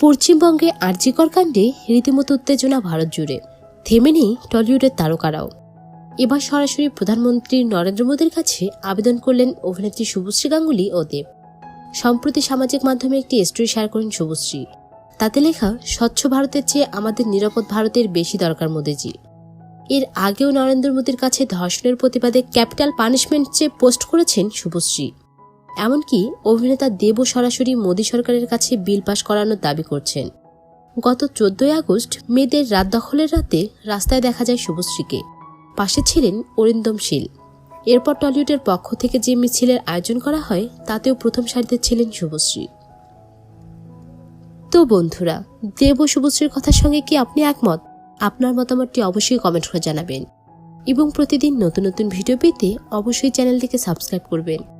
পশ্চিমবঙ্গে আর্যিকর কাণ্ডে রীতিমতো উত্তেজনা ভারত জুড়ে। থেমে নেই টলিউডের তারকারাও। এবার সরাসরি প্রধানমন্ত্রী নরেন্দ্র মোদীর কাছে আবেদন করলেন অভিনেত্রী শুভশ্রী গাঙ্গুলি ও দেব। সম্প্রতি সামাজিক মাধ্যমে একটি স্টোরি শেয়ার করেন শুভশ্রী। তাতে লেখা, স্বচ্ছ ভারতের চেয়ে আমাদের নিরাপদ ভারতের বেশি দরকার মোদীজি। এর আগেও নরেন্দ্র মোদীর কাছে ধর্ষণের প্রতিবাদে ক্যাপিটাল পানিশমেন্ট চেয়ে পোস্ট করেছেন শুভশ্রী। এমনকি অভিনেতা দেবও সরাসরি মোদী সরকারের কাছে বিল পাশ করানোর দাবি করছেন। গত চোদ্দই আগস্ট মেয়েদের রাত দখলের রাতে রাস্তায় দেখা যায় শুভশ্রীকে। পাশে ছিলেন অরিন্দম শীল। এরপর টলিউডের পক্ষ থেকে যে মিছিলের আয়োজন করা হয়, তাতেও প্রথম সারিতে ছিলেন শুভশ্রী। তো বন্ধুরা, দেব শুভশ্রীর কথার সঙ্গে কি আপনি একমত? আপনার মতামতটি অবশ্যই কমেন্ট করে জানাবেন। এবং প্রতিদিন নতুন নতুন ভিডিও পেতে অবশ্যই চ্যানেলটিকে সাবস্ক্রাইব করবেন।